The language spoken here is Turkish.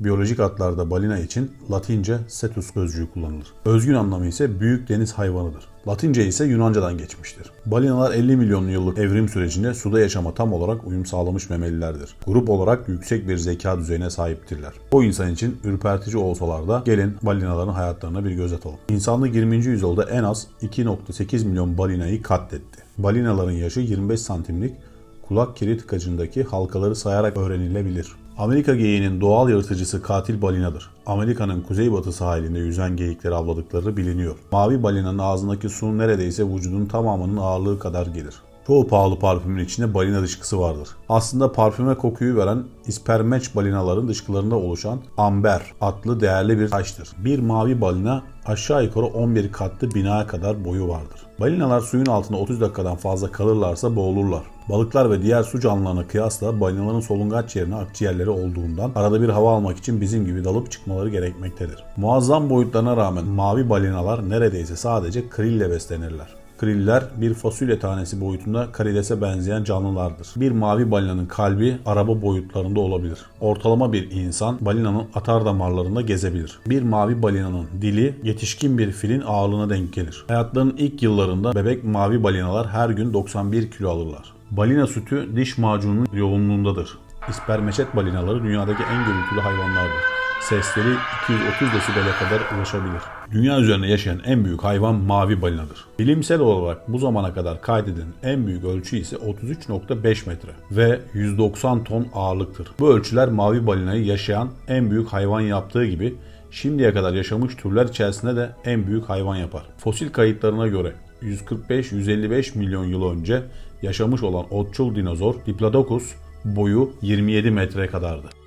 Biyolojik adlarda balina için Latince cetus sözcüğü kullanılır. Özgün anlamı ise büyük deniz hayvanıdır. Latince ise Yunanca'dan geçmiştir. Balinalar 50 milyon yıllık evrim sürecinde suda yaşama tam olarak uyum sağlamış memelilerdir. Grup olarak yüksek bir zeka düzeyine sahiptirler. O insan için ürpertici olsalar da gelin balinaların hayatlarına bir göz atalım. İnsanlık 20. yüzyılda en az 2.8 milyon balinayı katletti. Balinaların yaşı 25 santimlik kulak kiri tıkacındaki halkaları sayarak öğrenilebilir. Amerika geyiğinin doğal yırtıcısı katil balinadır. Amerika'nın kuzeybatı sahilinde yüzen geyikleri avladıkları biliniyor. Mavi balinanın ağzındaki su neredeyse vücudun tamamının ağırlığı kadar gelir. Çoğu pahalı parfümün içinde balina dışkısı vardır. Aslında parfüme kokuyu veren ispermeç balinaların dışkılarında oluşan amber adlı değerli bir taştır. Bir mavi balina aşağı yukarı 11 katlı binaya kadar boyu vardır. Balinalar suyun altında 30 dakikadan fazla kalırlarsa boğulurlar. Balıklar ve diğer su canlılarına kıyasla balinaların solungaç yerine akciğerleri olduğundan arada bir hava almak için bizim gibi dalıp çıkmaları gerekmektedir. Muazzam boyutlarına rağmen mavi balinalar neredeyse sadece krille beslenirler. Kriller bir fasulye tanesi boyutunda karidese benzeyen canlılardır. Bir mavi balinanın kalbi araba boyutlarında olabilir. Ortalama bir insan balinanın atar damarlarında gezebilir. Bir mavi balinanın dili yetişkin bir filin ağırlığına denk gelir. Hayatlarının ilk yıllarında bebek mavi balinalar her gün 91 kilo alırlar. Balina sütü diş macununun yoğunluğundadır. İspermeçet balinaları dünyadaki en gürültülü hayvanlardır. Sesleri 230 desibele kadar ulaşabilir. Dünya üzerinde yaşayan en büyük hayvan mavi balinadır. Bilimsel olarak bu zamana kadar kaydedilen en büyük ölçü ise 33.5 metre ve 190 ton ağırlıktır. Bu ölçüler mavi balinayı yaşayan en büyük hayvan yaptığı gibi şimdiye kadar yaşamış türler içerisinde de en büyük hayvan yapar. Fosil kayıtlarına göre 145-155 milyon yıl önce yaşamış olan otçul dinozor Diplodocus boyu 27 metre kadardı.